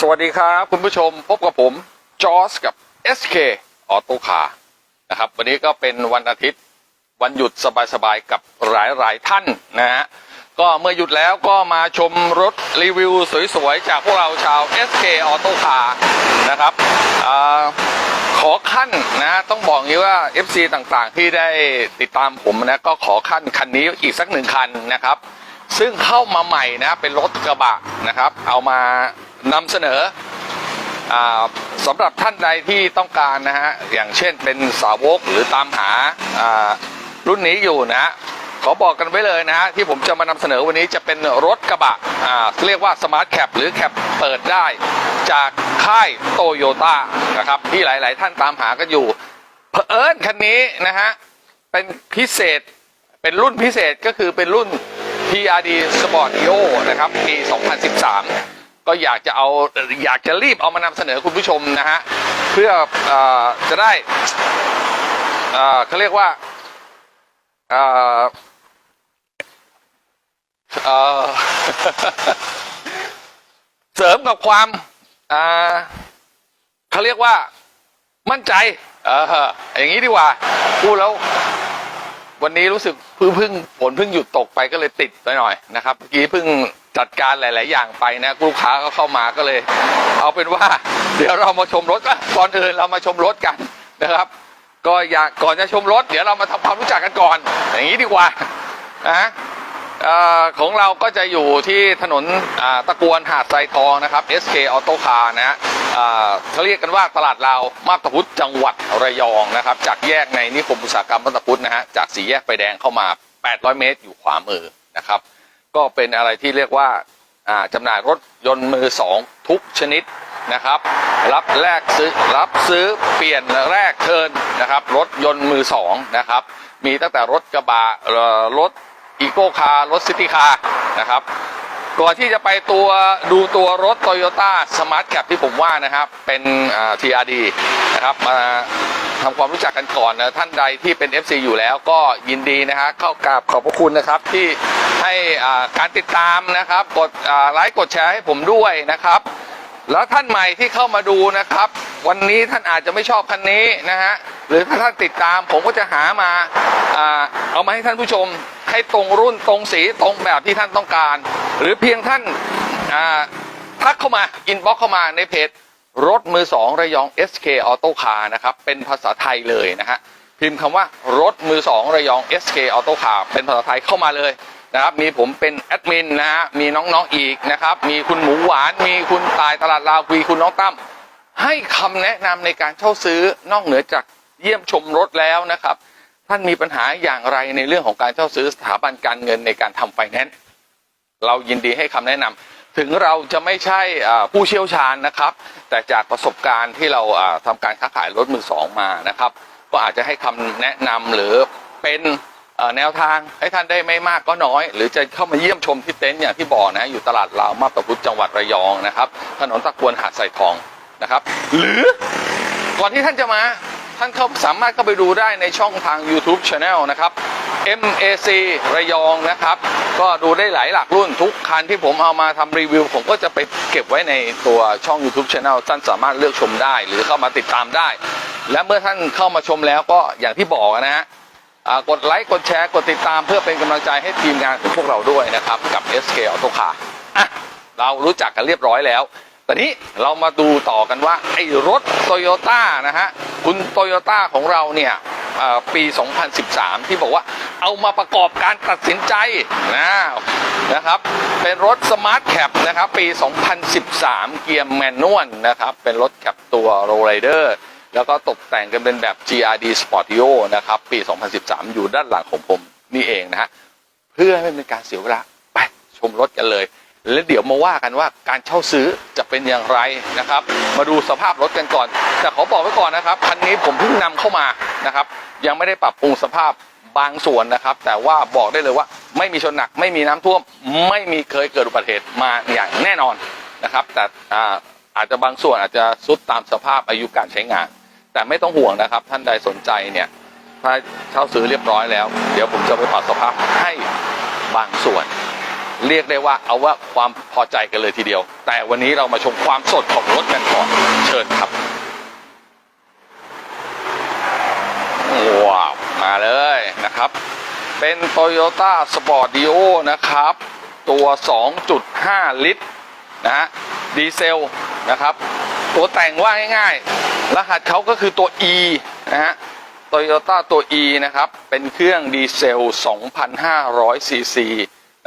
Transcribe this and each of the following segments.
สวัสดีครับ คุณผู้ชมพบกับผมจอสกับ SK ออโต้คาร์นะครับ วันนี้ก็เป็นวันอาทิตย์วันหยุดสบายๆกับหลายๆท่านนะฮะก็เมื่อหยุดแล้วก็มาชมรถรีวิวสวยๆ จากพวกเราชาว SK ออโต้คาร์นะครับอขอขั้นนะต้องบอกงนี้ว่า FC ต่างๆ ที่ได้ติดตามผมนะก็ขอขั้นคันนี้อีกสักหนึ่งคันนะครับ ซึ่งเข้ามาใหม่นะเป็นรถกระบะนะครับ เอามา นำเสนอสำหรับท่านใดที่ต้องการนะฮะอย่างเช่นเป็นสาวกหรือตามหารุ่นนี้อยู่นะฮะขอบอกกันไว้เลยนะฮะที่ผมจะมานำเสนอวันนี้จะเป็นรถกระบะอ่าเรียกว่าสมาร์ทแคปหรือแคปเปิดได้ จากค่ายโตโยต้านะครับที่หลาย ๆ ท่านตามหากันอยู่เผอิญคันนี้นะฮะเป็นพิเศษเป็นรุ่นพิเศษก็คือเป็นรุ่น TRD Sport Eo นะครับปี 2013 ก็อยากจะเอาอยากจะรีบเอามานำเสนอคุณผู้ชมนะฮะเพื่ออจะได้เเขาเรียกว่าเเเสริมกับความเขาเรียกว่ามั่นใจเอออย่างนี้ดีกว่าพูดแล้ว วันนี้รู้สึกพิ่งพิ่งฝนพิ่งหยุดตกไปก็เลยติดไปหน่อยนะครับเมื่อกี้พิ่ง จัดการหลาย ๆ อย่างไปนะลูกค้าก็เข้ามาก็เลย เอาเป็นว่า เดี๋ยวเรามาชมรถก่อนอื่นเรามาชมรถกันนะครับ ก็อยากก่อนจะชมรถ เดี๋ยวเรามาทำความรู้จักกันก่อน อย่างนี้ดีกว่านะอ่อของเราก็จะอยู่ที่ถนนตะกวนหาดไซทองนะครับ SK Auto Car นะฮะอ่าเขาเรียกกันว่าตลาดลาวมาบตพุธจังหวัดระยองนะครับ จากแยกในนิคมอุตสาหกรรมมาบตพุธนะฮะจากสี่แยกไฟแดงเข้ามา 800 เมตรอยู่ขวามือนะครับ ก็เป็นอะไรที่เรียกว่าจำหน่ายรถยนต์มือสองทุกชนิดนะครับ รับแลกซื้อรับซื้อเปลี่ยนแลกเทินนะครับ รถยนต์มือสองนะครับ มีตั้งแต่รถกระบะรถอีโก้คาร์รถซิตี้คาร์นะครับก่อนที่จะไปตัวดูตัวรถ Toyota Smart Cap ที่ผมว่านะครับ เป็น TRD นะครับมา ทำความรู้จักกันก่อนนะท่านใดที่เป็น FC อยู่แล้วก็ยินดีนะฮะเข้ากราบขอบพระคุณนะครับที่ให้การติดตามนะครับ กดไลค์กดแชร์ให้ผมด้วยนะครับ แล้วท่านใหม่ที่เข้ามาดูนะครับ วันนี้ท่านอาจจะไม่ชอบคันนี้นะฮะหรือถ้าท่านติดตามผมก็จะหามาอเอามาให้ท่านผู้ชมให้ตรงรุ่นตรงสีตรงแบบที่ท่านต้องการ หรือเพียงท่านทักเข้ามาอินบ็อกเข้ามาในเพจ รถมือสองระยอง SK Auto Car นะครับ เป็นภาษาไทยเลยนะฮะ พิมพ์คำว่ารถมือสองระยอง SK Auto Car เป็นภาษาไทยเข้ามาเลยนะครับ มีผมเป็นแอดมินนะฮะ มีน้องๆอีกนะครับ มีคุณหมูหวาน มีคุณตายตลาดลาวมีคุณน้องตั้ม ให้คำแนะนำในการเช่าซื้อนอกเหนือจากเยี่ยมชมรถแล้วนะครับ ท่านมีปัญหาอย่างไรในเรื่องของการเช่าซื้อสถาบันการเงินในการทำไฟแนนซ์ เรายินดีให้คำแนะนำ ถึงเราจะไม่ใช่ผู้เชี่ยวชาญนะครับ แต่จากประสบการณ์ที่เราอ่าทำการค้าขายรถมือสองมานะครับ ก็อาจจะให้คำแนะนำหรือเป็นแนวทางให้ท่านได้ไม่มากก็น้อย หรือจะเข้ามาเยี่ยมชมที่เต็นท์อย่างที่บอกนะอยู่ตลาดลาวมาบตาพุธจังหวัดระยองนะครับ ถนนตะกวนหาดใส่ทองนะครับ หรือก่อนที่ท่านจะมา ท่านเข้าสามารถเข้าไปดูได้ในช่องทาง YouTube Channel นะครับ MAC ระยองนะครับ ก็ดูได้หลายหลักรุ่นทุกคันที่ผมเอามาทำรีวิว ผมก็จะไปเก็บไว้ในตัวช่อง YouTube Channel ท่านสามารถเลือกชมได้ หรือเข้ามาติดตามได้ และเมื่อท่านเข้ามาชมแล้วก็อย่างที่บอกนะฮะกดไลค์ กดแชร์ กดติดตามเพื่อเป็นกำลังใจให้ทีมงานของพวกเราด้วยนะครับ กับ SK Auto Car อะเรารู้จักกันเรียบร้อยแล้ว ตอนนี้เรามาดูต่อกันว่าไอ้รถโตโยต้านะฮะคุณโตโยต้าของเราเนี่ยปี 2013 ที่บอกว่าเอามาประกอบการตัดสินใจนะนะครับ เป็นรถสมาร์ทแคปนะครับปี 2013 เกียร์แมนนวลนะครับ เป็นรถแคปตัวโรลไรเดอร์แล้วก็ตกแต่งกันเป็นแบบ GRD Sportio นะครับ ปี 2013 อยู่ด้านหลังของผมนี่เองนะฮะ เพื่อให้ไม่เป็นการเสียเวลา ไปชมรถกันเลย แล้วเดี๋ยวมาว่ากันว่าการเช่าซื้อจะเป็นอย่างไรนะครับ มาดูสภาพรถกันก่อน แต่ขอบอกไว้ก่อนนะครับคันนี้ผมเพิ่งนำเข้ามานะครับ ยังไม่ได้ปรับปรุงสภาพบางส่วนนะครับ แต่ว่าบอกได้เลยว่าไม่มีชนหนักไม่มีน้ำท่วม ไม่มีเคยเกิดอุบัติเหตุมาอย่างแน่นอนนะครับ แต่อ่าอาจจะบางส่วนอาจจะสุดตามสภาพอายุการใช้งาน แต่ไม่ต้องห่วงนะครับ ท่านใดสนใจเนี่ยถ้าเช่าซื้อเรียบร้อยแล้ว เดี๋ยวผมจะไปปรับสภาพให้บางส่วน เรียกได้ว่าเอาว่าความพอใจกันเลยทีเดียว แต่วันนี้เรามาชมความสดของรถกันก่อนเชิญครับว้าวมาเลยนะครับ เป็น Toyota Sport Dio นะครับ ตัว 2.5 ลิตรนะฮะดีเซลนะครับ ตัวแต่งว่าง่ายๆ รหัสเขาก็คือตัว E นะฮะ Toyota ตัว E นะครับ เป็นเครื่องดีเซล 2,500ซีซี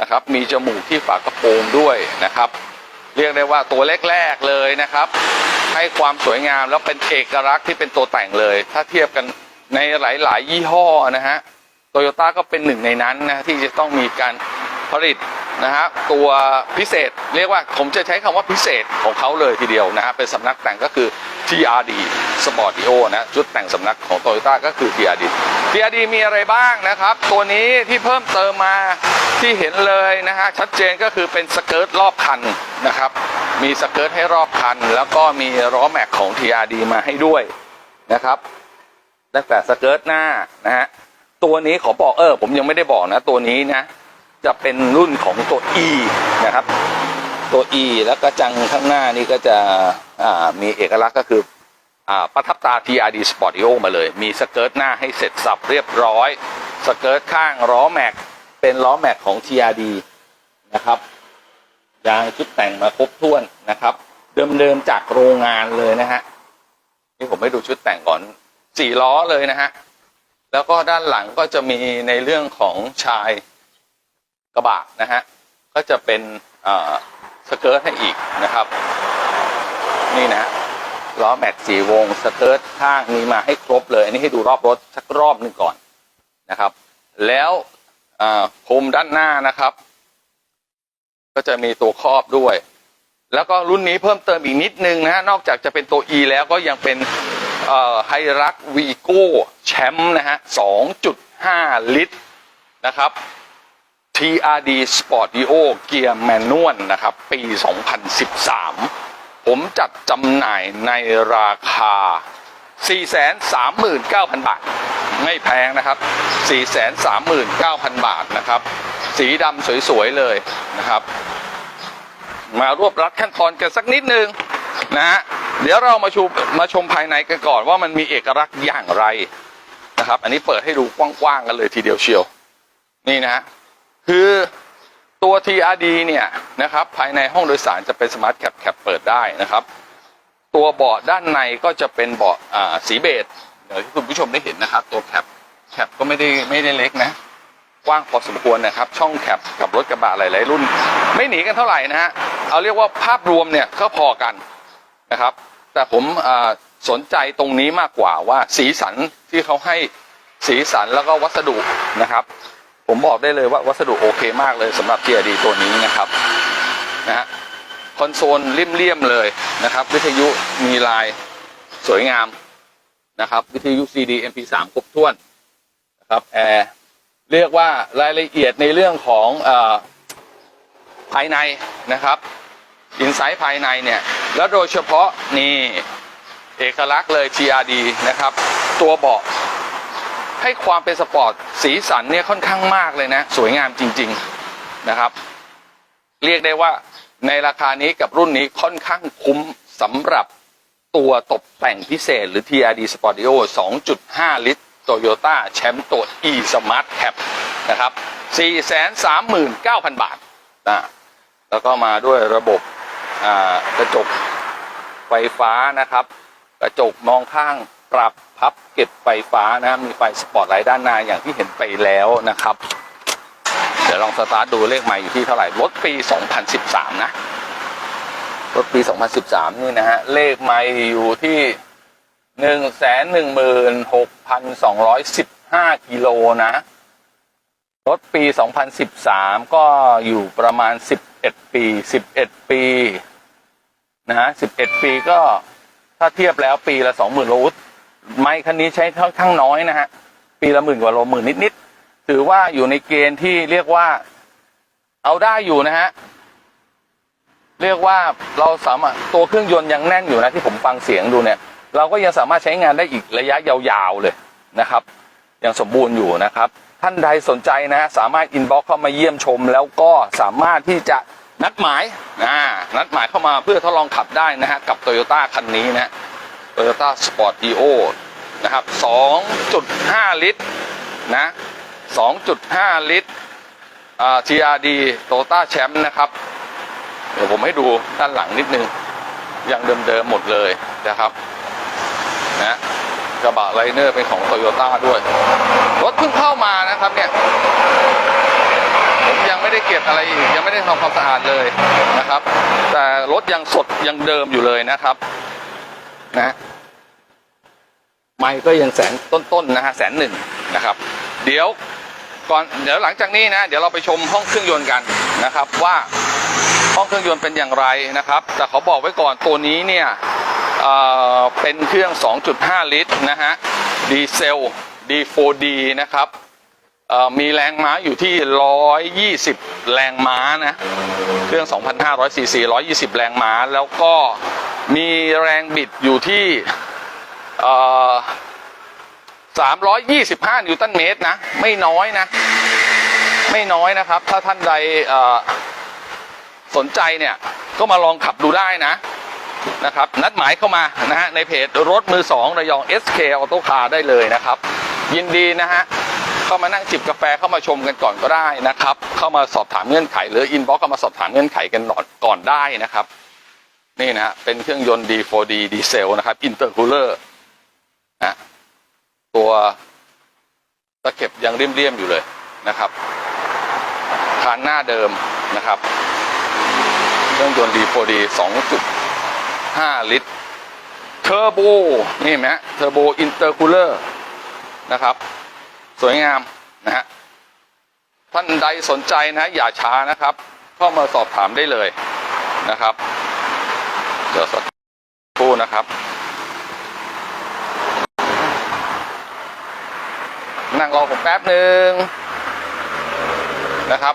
นะครับ มีจมูกที่ฝากระโปรงด้วยนะครับ เรียกได้ว่าตัวแรกๆเลยนะครับ ให้ความสวยงามแล้วเป็นเอกลักษณ์ที่เป็นตัวแต่งเลย ถ้าเทียบกันในหลายๆ ยี่ห้อนะฮะโตโยต้าก็เป็นหนึ่งในนั้นนะที่จะต้องมีการผลิตนะฮะตัวพิเศษเรียกว่าผมจะใช้คำว่าพิเศษของเขาเลยทีเดียวนะฮะเป็นสำนักแต่งก็คือ TRD Sportio นะชุดแต่งสำนักของ Toyota ก็คือ TRD TRD มีอะไรบ้างนะครับ ตัวนี้ที่เพิ่มเติมมา ที่เห็นเลยนะฮะชัดเจนก็คือเป็นสเกิร์ตรอบคันนะครับ มีสเกิร์ตให้รอบคัน แล้วก็มีล้อแม็กของ TRD มาให้ด้วยนะครับตั้งแต่สเกิร์ตหน้านะฮะตัวนี้ขอบอกเออผมยังไม่ได้บอกนะ ตัวนี้นะจะเป็นรุ่นของตัว E นะครับ ตัว E แล้วก็จังข้างหน้านี่ก็จะมีเอกลักษณ์ก็คืออประทับตา TRD Sportio มาเลย มีสเกิร์ตหน้าให้เสร็จสับเรียบร้อย สเกิร์ตข้างล้อแม็ก เป็นล้อแม็กของ TRD นะครับยางชุดแต่งมาครบถ้วนนะครับ เดิมๆจากโรงงานเลยนะฮะนี่ผมให้ดูชุดแต่งก่อนสี่ล้อเลยนะฮะแล้วก็ด้านหลังก็จะมีในเรื่องของชายกระบะนะฮะก็จะเป็นอ่าสเกิร์ตให้อีกนะครับ นี่นะล้อแม็กสี่วงสเกิร์ตข้างมีมาให้ครบเลย อันนี้ให้ดูรอบรถสักรอบหนึ่งก่อนนะครับ แล้ว พรมด้านหน้านะครับ ก็จะมีตัวครอบด้วย แล้วก็รุ่นนี้เพิ่มเติมอีกนิดนึงนะฮะนอกจากจะเป็นตัว E แล้วก็ยังเป็นไฮรักวีโก้แชมป์นะฮะ 2.5 ลิตรนะครับ TRD Sportio เกียร์แมนนวลนะครับ ปี 2013 ผมจัดจำหน่ายในราคา 439,000 บาท ไม่แพงนะครับ 439,000 บาทนะครับ สีดำสวยๆเลยนะครับ มารวบรัดขั้นตอนกันสักนิดนึงนะฮะเดี๋ยวเรามาชมมาชมภายในกันก่อนว่ามันมีเอกลักษณ์อย่างไรนะครับ อันนี้เปิดให้ดูกว้างๆกันเลยทีเดียวเชียว นี่นะฮะคือตัว TRD เนี่ยนะครับภายในห้องโดยสารจะเป็นสมาร์ทแคปแคปเปิดได้นะครับ ตัวเบาะด้านในก็จะเป็นเบาะสีเบจ ดี๋ยวที่คุณผู้ชมได้เห็นนะครับ ตัวแคปแคปก็ไม่ได้ไม่ได้เล็กนะ กว้างพอสมควรนะครับ ช่องแคปกับรถกระบะหลายๆรุ่น ไม่หนีกันเท่าไหร่นะฮะเอาเรียกว่าภาพรวมเนี่ยก็พอกันนะครับ แต่ผมสนใจตรงนี้มากกว่าว่าสีสันที่เขาให้สีสันแล้วก็วัสดุนะครับ ผมบอกได้เลยว่าวัสดุโอเคมากเลยสำหรับ TRD ตัวนี้นะครับนะฮะคอนโซลเลี่ยมๆเลยนะครับ วิทยุมีลายสวยงาม นะครับวิทยุ CD MP3 ครบถ้วนนะครับแอร์เรียกว่ารายละเอียดในเรื่องของอภายในนะครับอินไซต์ภายในเนี่ยแล้วโดยเฉพาะนี่เอกลักษณ์เลย TRD นะครับ ตัวเบาะให้ความเป็นสปอร์ตสีสันเนี่ยค่อนข้างมากเลยนะ สวยงามจริง ๆนะครับ เรียกได้ว่าในราคานี้กับรุ่นนี้ค่อนข้างคุ้มสำหรับ ตัวตกแต่งพิเศษหรือ TRD Sportio 2.5 ลิตร Toyota แชมป์ตัว e Smart Cap นะครับ 439,000 บาทนะแล้วก็มาด้วยระบบกระจกไฟฟ้านะครับ กระจกมองข้างปรับพับเก็บไฟฟ้านะมีไฟสปอตไลท์ด้านหน้าอย่างที่เห็นไปแล้วนะครับ เดี๋ยวลองสตาร์ทดูเลขใหม่อยู่ที่เท่าไหร่รถปี 2013 นะ รถปี 2013 นี่นะฮะ เลขไม่อยู่ที่ 116,215 กิโลนะ รถปี 2013 ก็อยู่ประมาณ 11 ปี 11 ปีนะฮะ 11 ปีก็ถ้าเทียบแล้วปีละ 20,000 โลไม่คันนี้ใช้ค่อนข้างน้อยนะฮะ ปีละหมื่นกว่าโลหมื่นนิดๆถือว่าอยู่ในเกณฑ์ที่เรียกว่าเอาได้อยู่นะฮะ เรียกว่าเราสามารถตัวเครื่องยนต์ยังแน่นอยู่นะที่ผมฟังเสียงดูเนี่ย เราก็ยังสามารถใช้งานได้อีกระยะยาวๆเลยนะครับยังสมบูรณ์อยู่นะครับ ท่านใดสนใจนะฮะสามารถอินบ็อกเข้ามาเยี่ยมชม แล้วก็สามารถที่จะนัดหมายนะนัดหมายเข้ามาเพื่อทดลองขับได้นะฮะกับโตโยต้าคันนี้นะโตโยต้าสปอร์ตดีโอนะครับ 2.5 ลิตรนะ 2.5 ลิตรอ่า TRD โตต้าแชมป์นะครับ เดี๋ยวผมให้ดูด้านหลังนิดนึงยังเดิมๆหมดเลยนะครับนะกระบะไลเนอร์เป็นของโตโยต้าด้วยรถเพิ่งเข้ามานะครับเนี่ยผมยังไม่ได้เก็บอะไรอีกยังไม่ได้ทำความสะอาดเลยนะครับ แต่รถยังสดยังเดิมอยู่เลยนะครับนะไม่ก็ยังแสนต้นๆนะฮะแสนหนึ่งนะครับ เดี๋ยวก่อนเดี๋ยวหลังจากนี้นะ เดี๋ยวเราไปชมห้องเครื่องยนต์กันนะครับว่า ห้องเครื่องยนต์เป็นอย่างไรนะครับ แต่เขาบอกไว้ก่อนตัวนี้เนี่ยเเป็นเครื่อง 2.5 ลิตรนะฮะดีเซล D4D นะครับมีแรงม้าอยู่ที่ 120 แรงม้านะเครื่อง 2,500ซีซี120 แรงม้า แล้วก็มีแรงบิดอยู่ที่ 325 นิวตันเมตรนะ ไม่น้อยนะ ไม่น้อยนะครับ ถ้าท่านใดอ สนใจเนี่ยก็มาลองขับดูได้นะนะครับ นัดหมายเข้ามานะฮะในเพจรถมือสองระยอง SK Auto Car ได้เลยนะครับ ยินดีนะฮะเข้ามานั่งจิบกาแฟเข้ามาชมกันก่อนก็ได้นะครับ เข้ามาสอบถามเงื่อนไข หรืออินบ็อกเข้ามาสอบถามเงื่อนไขกันก่อนได้นะครับ นี่นะฮะเป็นเครื่องยนต์ D4D ดีเซลนะครับอินเตอร์คูลเลอร์นะตัวตะเข็บยังเรียมๆอยู่เลยนะครับคานหน้าเดิมนะครับ เครื่องยนต์ D4D 2.5 ลิตร เทอร์โบ นี่ไหมเทอร์โบอินเตอร์คูลเลอร์นะครับ สวยงามนะฮะ ท่านใดสนใจนะอย่าช้านะครับ เข้ามาสอบถามได้เลยนะครับ เดี๋ยวสักครู่นะครับ นั่งรอผมแป๊บหนึ่งนะครับ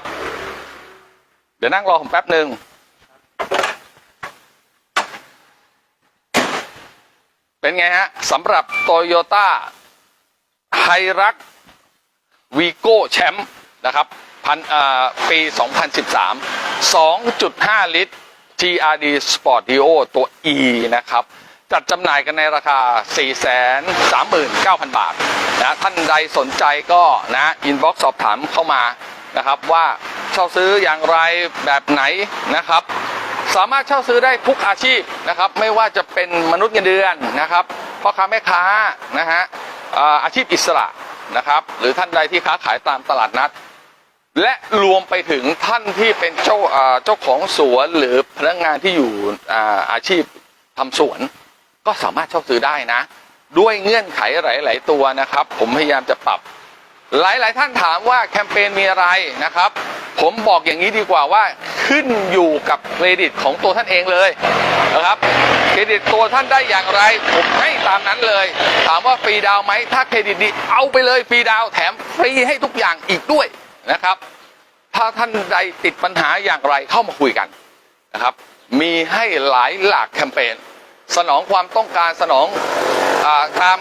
เดี๋ยวนั่งรอผมแป๊บหนึ่ง เป็นไงฮะสำหรับโตโยต้าไฮรักวีโก้แชมป์นะครับพันปี 2013 2.5 ลิตร TRD Sport Dio ตัว E นะครับ จัดจำหน่ายกันในราคา 439,000 บาทนะท่านใดสนใจก็นะอินบ็อกซ์สอบถามเข้ามานะครับว่าเช่าซื้ออย่างไรแบบไหนนะครับ สามารถเช่าซื้อได้ทุกอาชีพนะครับ ไม่ว่าจะเป็นมนุษย์เงินเดือนนะครับพ่อค้าแม่ค้านะฮะอาชีพอิสระนะครับ หรือท่านใดที่ค้าขายตามตลาดนัด และรวมไปถึงท่านที่เป็นเจ้าเจ้าของสวนหรือพนักงานที่อยู่อาอาชีพทำสวนก็สามารถเช่าซื้อได้นะ ด้วยเงื่อนไขหลาย ๆ ตัวนะครับ ผมพยายามจะปรับ หลาย ๆ ท่านถามว่าแคมเปญมีอะไรนะครับ ผมบอกอย่างนี้ดีกว่าว่าขึ้นอยู่กับเครดิตของตัวท่านเองเลยนะครับเครดิตตัวท่านได้อย่างไร ผมให้ตามนั้นเลย ถามว่าฟรีดาวไหมถ้าเครดิตดีเอาไปเลยฟรีดาวแถมฟรีให้ทุกอย่างอีกด้วยนะครับ ถ้าท่านใดติดปัญหาอย่างไรเข้ามาคุยกันนะครับ มีให้หลายหลากแคมเปญสนองความต้องการสนองตาม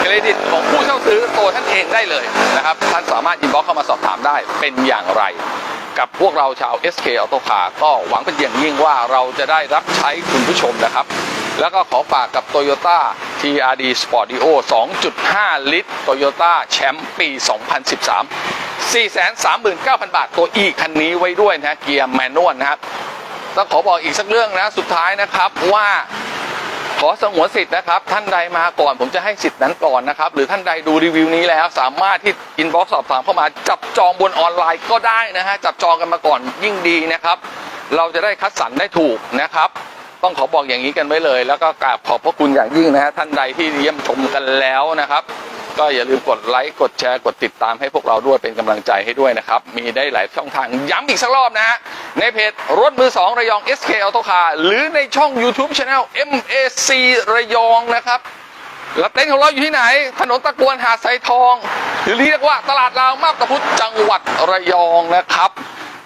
เครดิตของผู้เช่าซื้อตัวท่านเองได้เลยนะครับ ท่านสามารถอินบ็อกเข้ามาสอบถามได้เป็นอย่างไร กับพวกเราชาว SK Auto Car ก็หวังเป็นอย่างยิ่งว่าเราจะได้รับใช้คุณผู้ชมนะครับ แล้วก็ขอฝากกับ Toyota TRD Sportio 2.5 ลิตร Toyota แชมป์ปี 2013 439,000 บาทตัว E คันนี้ไว้ด้วยนะเกียร์แมนนวลนะครับต้องขอบอกอีกสักเรื่องนะ สุดท้ายนะครับว่า อสงวนสิทธิ์นะครับ ท่านใดมาก่อนผมจะให้สิทธิ์นั้นก่อนนะครับ หรือท่านใดดูรีวิวนี้แล้ว สามารถที่อินบ็อกซ์สอบถามเข้ามาจับจองบนออนไลน์ก็ได้นะฮะจับจองกันมาก่อนยิ่งดีนะครับ เราจะได้คัดสรรได้ถูกนะครับ ต้องขอบอกอย่างนี้กันไว้เลย แล้วก็กราบขอบพระคุณอย่างยิ่งนะฮะท่านใดที่เยี่ยมชมกันแล้วนะครับ ก็อย่าลืมกดไลค์กดแชร์กดติดตามให้พวกเราด้วยเป็นกำลังใจให้ด้วยนะครับ มีได้หลายช่องทางย้ำอีกสักรอบนะฮะในเพจรถมือ 2 ระยอง SK Auto Car หรือในช่อง YouTube Channel MAC ระยองนะครับแล้วเต็นท์ของเราอยู่ที่ไหน ถนนตะกวนหาดไซทอง หรือเรียกว่าตลาดราวมาบตาพุธจังหวัดระยองนะครับ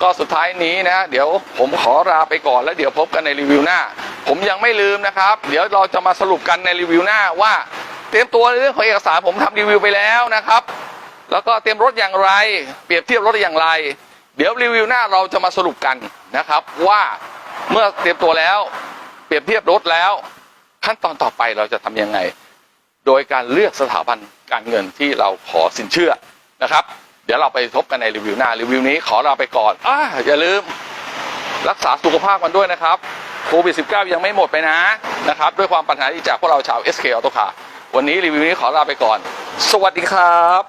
ก็สุดท้ายนี้นะเดี๋ยวผมขอลาไปก่อนแล้วเดี๋ยวพบกันในรีวิวหน้า ผมยังไม่ลืมนะครับ เดี๋ยวเราจะมาสรุปกันในรีวิวหน้าว่า เตรียมตัวในเรื่องของเอกสารผมทำรีวิวไปแล้วนะครับ แล้วก็เตรียมรถอย่างไร เปรียบเทียบรถอย่างไร เดี๋ยวรีวิวหน้าเราจะมาสรุปกันนะครับ ว่าเมื่อเตรียมตัวแล้ว เปรียบเทียบรถแล้ว ขั้นตอนต่อไปเราจะทำยังไง โดยการเลือกสถาบันการเงินที่เราขอสินเชื่อนะครับ เดี๋ยวเราไปพบกันในรีวิวหน้ารีวิวนี้ขอลาไปก่อนอ่าอย่าลืมรักษาสุขภาพกันด้วยนะครับโควิด -19 ยังไม่หมดไปนะนะครับ ด้วยความปัญหาที่จากพวกเราชาว SK Auto Car วันนี้รีวิวนี้ขอลาไปก่อน สวัสดีครับ